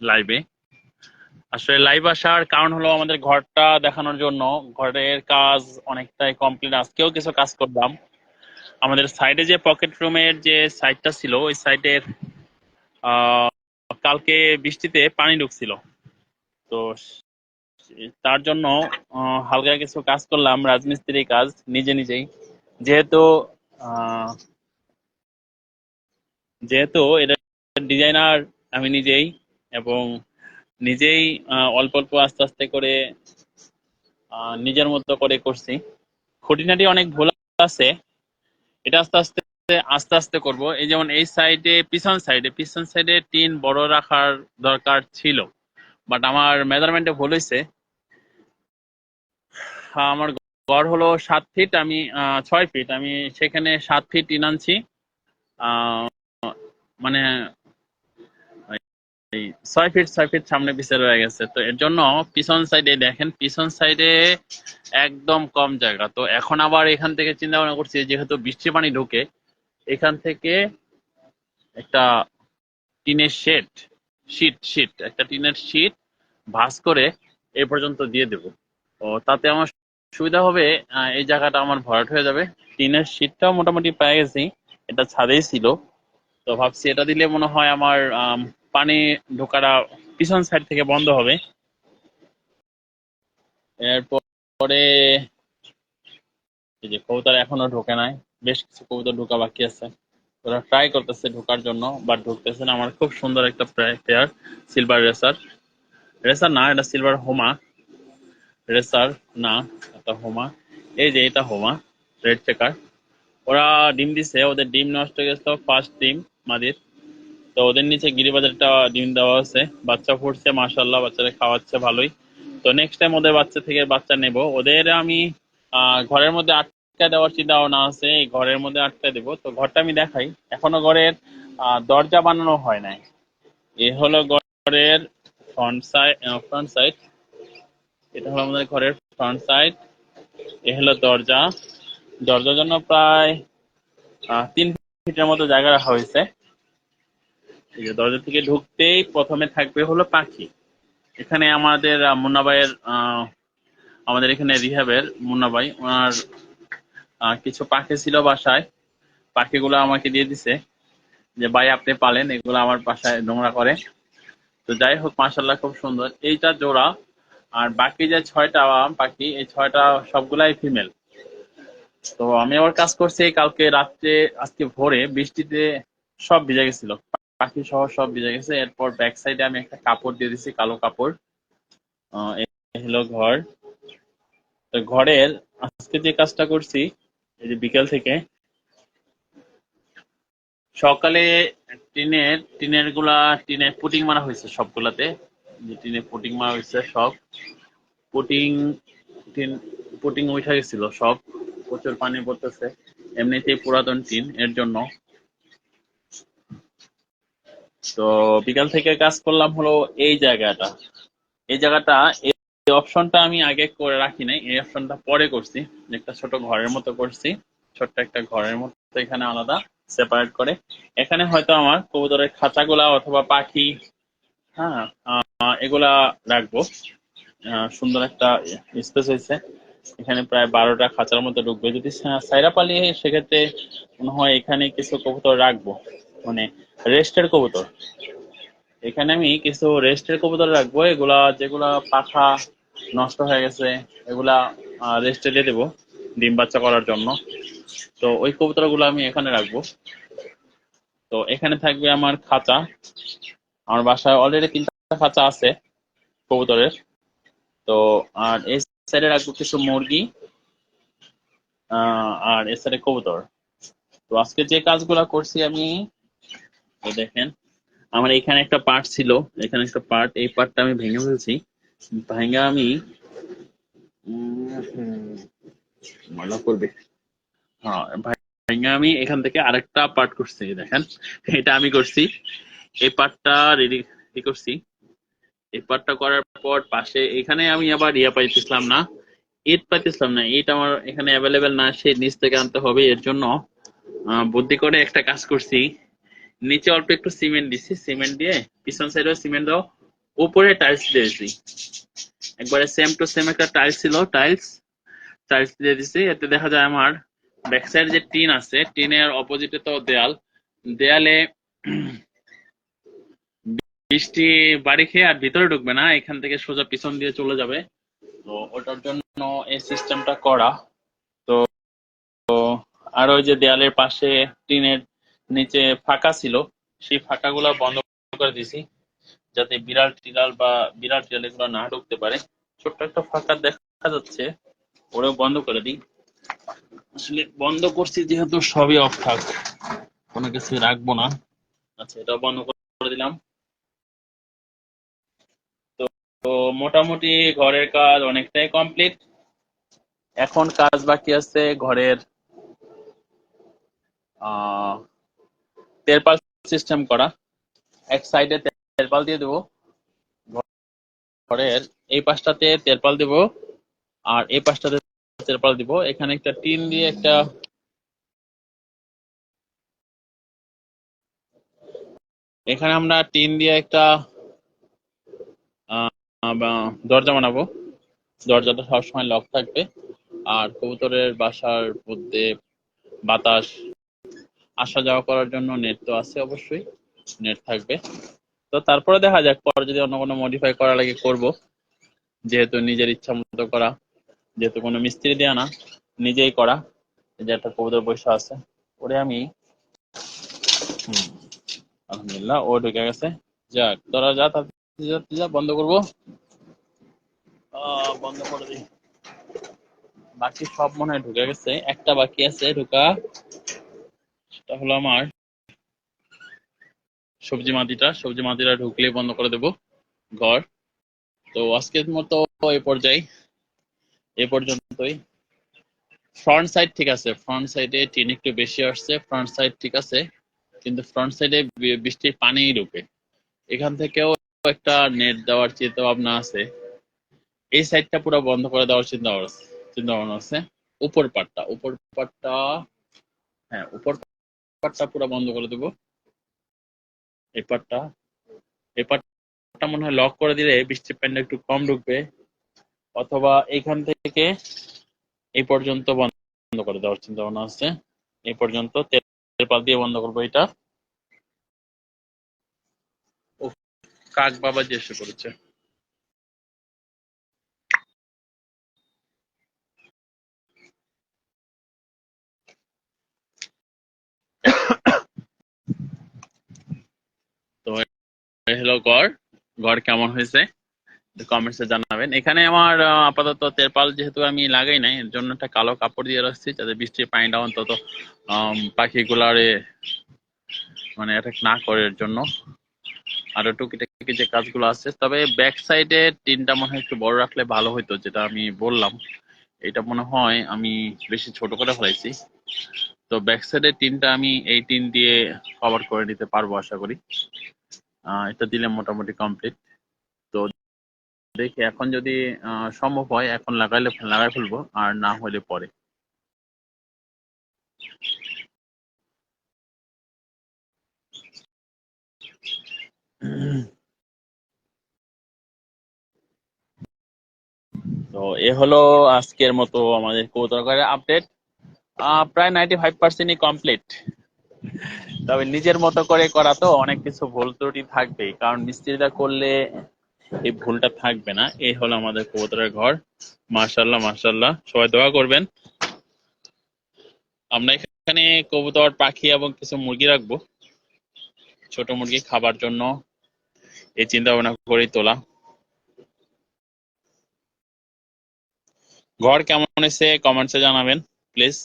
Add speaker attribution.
Speaker 1: লাইভে আসলে লাইভ আসার কারণ হলো আমাদের ঘরটা দেখানোর জন্য। ঘরের কাজ অনেকটাই কমপ্লিট আজকেও কিছু কাজ করলাম। আমাদের সাইডে যে পকেট রুমের যে সাইডটা ছিল, ওই সাইডের কালকে বৃষ্টিতে পানি ঢুকছিল। তো তার জন্য হালকা কিছু কাজ করলাম রাজমিস্ত্রি কাজ নিজে নিজেই। যেহেতু যেহেতু এটা ডিজাইনার আমি নিজেই এবং নিজেই অল্প অল্প আস্তে আস্তে করে নিজের মতো করে করছি। খুঁটিনাটি অনেক ভুল আছে। এটা আস্তে আস্তে আস্তে আস্তে করব। এই যেমন এই সাইডে, পিছন সাইডে পিছন সাইডে টিন বড় রাখার দরকার ছিল। বাট আমার মেজারমেন্টে ভুল হয়েছে আমার গড় হলো সাত ফিট, আমি ছয় ফিট। আমি সেখানে সাত ফিট টিন আনছি। মানে এই ছয় ফিট ছয় ফিট সামনে পিছিয়ে রয়ে গেছে। তো এর জন্য পিছন সাইডে দেখেন পিছন সাইডে একদম কম জায়গা। তো এখন আবার এখান থেকে চিন্তা ভাবনা করছি যেহেতু বৃষ্টি পানি ঢুকে এখান থেকে একটা টিনের শেড শীট শীট একটা টিনের শীট ভাঁজ করে এই পর্যন্ত দিয়ে দেব। তো তাতে আমার সুবিধা হবে এই জায়গাটা আমার ভরাট হয়ে যাবে। টিনের শীটটাও মোটামুটি পেয়ে গেছি এটা ছাদেই ছিল। তো ভাবছি এটা দিলে মনে হয় আমার আম, পানি ঢোকাটা পিছন সাইড থেকে বন্ধ হবে। এরপরে এই যে কবুতর এখনও ঢোকে নাই। বেশ কিছু কবুতর ঢোকা বাকি আছে। ওরা ট্রাই করতেছে ঢোকার জন্য বাট ঢুকতেছে না। আমার খুব সুন্দর একটা পেয়ার সিলভার রেসার রেসার না, এটা সিলভার হোমা রেসার না, এটা হোমা এই যে এটা হোমা রেড চেকার ওরা ডিম দিছে, ওদের ডিম নষ্ট হয়ে গেছিল ফার্স্ট ডিম, মাদির। তো ওদের নিচে গিরিবাজারটা ডিম দেওয়া আছে বাচ্চা ফুটছে মাশাল্লাহ বাচ্চারা খাওয়াচ্ছে ভালোই। তো নেক্সট টাইম ওদের বাচ্চা থেকে বাচ্চা নেব। ওদের আমি ঘরের মধ্যে আটকা দেওয়ার চিন্তা ভাবনা আছে, এই ঘরের মধ্যে আটকা দেবো। তো ঘরটা আমি দেখাই। এখনও ঘরের দরজা বানানো হয় নাই। এ হলো ঘরের ফ্রন্ট সাইড ফ্রন্ট সাইড এটা হলো আমাদের ঘরের ফ্রন্ট সাইড এ হলো দরজা। দরজার জন্য প্রায় তিন ফিটের মতো জায়গা রাখা হয়েছে। যে দরজা থেকে ঢুকতেই প্রথমে থাকবে হলো পাখি। এখানে আমাদের আহ, মুন্না ভাইয়ের আমাদের এখানে রিহাবের মুন্না ভাই ওনার কিছু পাখি ছিল বাসায়। পাখিগুলো আমাকে দিয়ে দিছে যে ভাই আপনি পালেন এগুলো আমার বাসায় নোংরা করে। তো যাই হোক মাসাল্লাহ খুব সুন্দর। এইটা জোড়া আর বাকি যে ছয়টা পাখি এই ছয়টা সবগুলাই ফিমেল। তো আমি আবার কাজ করছি কালকে রাত্রে আজকে ভোরে বৃষ্টিতে সব ভিজে গেছিল। পাখি সহ সব ভিজে গেছে। এরপর ব্যাক সাইডে আমি একটা কাপড় দিয়ে দিছি, কালো কাপড়। হলো ঘর। তো ঘরের আজকে যে কাজটা করছি, এই যে বিকেল থেকে, সকালে টিনের টিনেরগুলা টিনের পুটিং মারা হয়েছে সবগুলাতে। যে টিনে পুটিং মারা হয়েছে সব। পুটিং, টিন, পুটিং উঠে গেছিল সব। প্রচুর পানি পড়তেছে। এমনিতেই পুরাতন টিন, এর জন্য। তো বিকাল থেকে কাজ করলাম হলো এই জায়গাটা। এই জায়গাটা, এই অপশনটা আমি আগে করে রাখি নাই, এই অপশনটা পরে করছি। একটা ছোট ঘরের মতো করছি, ছোট্ট একটা ঘরের মতো, এখানে আলাদা সেপারেট করে। এখানে হয়তো আমার কবুতরের খাঁচাগুলা অথবা পাখি হ্যাঁ এগুলা রাখব। সুন্দর একটা স্পেস হয়েছে। এখানে প্রায় বারোটা খাঁচার মতো ঢুকবে। যদি সা- সাইরা পালিয়ে সেক্ষেত্রে মনে হয় এখানে কিছু কবুতর রাখব। মানে রেস্টের কবুতর। এখানে আমি কিছু রেস্টের কবুতর রাখব, এগুলা যেগুলা পাখা নষ্ট হয়ে গেছে, এগুলা রেস্টে দিয়ে দেবো ডিম বাচ্চা করার জন্য। তো ওই কবুতরগুলো আমি এখানে রাখব। তো এখানে থাকবে আমার খাঁচা। আমার বাসায় অলরেডি তিনটা খাঁচা আছে কবুতরের। তো, আর এই সাইডে রাখব কিছু মুরগি আর এ সাইডে কবুতর। তো আজকে যে কাজগুলা করছি আমি তো দেখেন, আমার এখানে একটা পার্ট ছিল। এখানে একটা পার্ট এই পার্টটা আমি ভেঙে ফেলছি। ভেঙে আমি ময়লা করবে হ্যাঁ আমি এখান থেকে আরেকটা পার্ট করছি দেখেন। এটা আমি করছি। এই পার্টটা রেডি করছি। এই পার্টটা করার পর পাশে, এখানে আমি আবার ইয়া পাইতেছিলাম না। ইট পাইতেছিলাম না। ইট আমার এখানে অ্যাভেলেবেল না সে নিচ থেকে আনতে হবে। এর জন্য বুদ্ধি করে একটা কাজ করছি। নিচে অল্প একটু সিমেন্ট দিছি, সিমেন্ট দিয়ে পিছন সাইডেও সিমেন্ট দাও, উপরে টাইলস দিয়েছি একবারে সেম টু সেম একটা টাইলস ছিল টাইলস টাইলস দিয়ে দিছি। এতে দেখা যায় আমার ব্যাক সাইড যে টিন আছে, টিনের অপোজিটে তো দেয়াল। দেয়ালে বৃষ্টি বাড়ি খেয়ে আর ভিতরে ঢুকবে না, এখান থেকে সোজা পিছন দিয়ে চলে যাবে। তো ওটার জন্য এই সিস্টেমটা করা। তো তো আর ওই যে দেয়ালের পাশে টিনের নিচে ফাঁকা ছিল, সেই ফাঁকাগুলো বন্ধ করে দিছি যাতে বিড়াল টিড়াল বা বিড়াল টিড়াল এগুলো না ঢুকতে পারে। ছোট্ট একটা ফাঁকা দেখা যাচ্ছে, ওরেও বন্ধ করে দিই। আসলে বন্ধ করছি যেহেতু সবই অফ থাক, কোনো কিছু রাখব না। আচ্ছা এটাও বন্ধ করে দিলাম। তো মোটামুটি ঘরের কাজ অনেকটাই কমপ্লিট এখন কাজ বাকি আছে ঘরের, আহ তেরপাল সিস্টেম করা। এক সাইডে তেরপাল দিয়ে দেবো। ঘরের এই পাশটাতে তেরপাল দেব। আর এই পাশটাতে তেরপাল দিব। এখানে একটা টিন দিয়ে একটা এখানে আমরা টিন দিয়ে একটা দরজা বানাবো। দরজাটা সবসময় লক থাকবে। আর কবুতরের বাসার মধ্যে বাতাস আসা যাওয়া করার জন্য নেট তো আছে অবশ্যই নেট থাকবে। তো তারপরে দেখা যাক পরে যদি অন্য কোনো মডিফাই করা লাগে করব। যেহেতু নিজের ইচ্ছা মতো করা যেহেতু কোনো মিস্ত্রি দেয়া না নিজেই করা। যে একটা কবুতর বৈশা আছে ওরে আমি হুম, আলহামদুলিল্লাহ ও ঢুকে গেছে। যাক তোরা যা যা, বন্ধ করব। বন্ধ করে দিই। বাকি সব মনে হয় ঢুকে গেছে একটা বাকি আছে ঢুকা। হলো আমার সবজি মাটিটা। সবজি মাটিটা ঢুকলেই বন্ধ করে দেব। ঘর। তো আজকের মতো এই পর্যায়ে। এ পর্যন্তই। ফ্রন্ট সাইড ঠিক আছে। ফ্রন্ট সাইডে টিন একটু বেশি আসছে। ফ্রন্ট সাইড ঠিক আছে। কিন্তু ফ্রন্ট সাইডে বৃষ্টির পানিই ঢুকে। এখান থেকেও একটা নেট দেওয়ার চিন্তা ভাবনা আছে। এই সাইডটা পুরো বন্ধ করে দেওয়ার চিন্তা চিন্তা ভাবনা আছে। উপর পাটটা। উপর পাটটা হ্যাঁ উপর পাটটা পুরো বন্ধ করে দেবো। এই পাটটা এই পাটটা মনে হয় লক করে দিলে বৃষ্টির পানিটা একটু কম ঢুকবে। অথবা এইখান থেকে এই পর্যন্ত বন্ধ করে দেওয়ার চিন্তা ভাবনা আছে। এই পর্যন্ত তেরপাল দিয়ে বন্ধ করব এটা। কাক বাবা যে এসে করেছে তো এই হলো গড়। গড় কেমন হয়েছে? কমেন্টসে জানাবেন। এখানে আমার আপাতত তেরপাল যেহেতু আমি লাগাই নাই, এর জন্য একটা কালো কাপড় দিয়ে রাখছি, যাতে বৃষ্টির পানিটা অন্তত পাখিগুলারে মানে অ্যাটাক না করে এর জন্য। আরও টুকিটাকি যে কাজগুলো আছে, তবে ব্যাক সাইডে টিনটা মনে হয় একটু বড় রাখলে ভালো হতো যেটা আমি বললাম। এটা মনে হয় আমি বেশি ছোট করে ফেলাইছি। তো ব্যাক সাইডের টিনটা আমি এই টিন দিয়ে কভার করে নিতে পারব, আশা করি। এটা দিলে মোটামুটি কমপ্লিট তো দেখি, এখন যদি সম্ভব হয়, এখন লাগাইলে, লাগাই ফেলব, আর না হলে পরে। তো এ হলো আজকের মতো আমাদের কৌতুকারের আপডেট প্রায় নাইনটি ফাইভ পার্সেন্টই কমপ্লিট তবে নিজের মতো করে করা তো অনেক কিছু ভুল ত্রুটি থাকবেই। কারণ মিস্ত্রিরা করলে এই ভুলটা থাকবে না। এই হলো আমাদের কবুতরের ঘর। মাশাল্লাহ মাশাল্লাহ সবাই দোয়া করবেন। আমরা এখানে কবুতর, পাখি এবং কিছু মুরগি রাখব। ছোট মুরগি খাবার জন্য এই চিন্তা ভাবনা করে তোলা। ঘর কেমন হয়েছে কমেন্টসে জানাবেন, প্লিজ।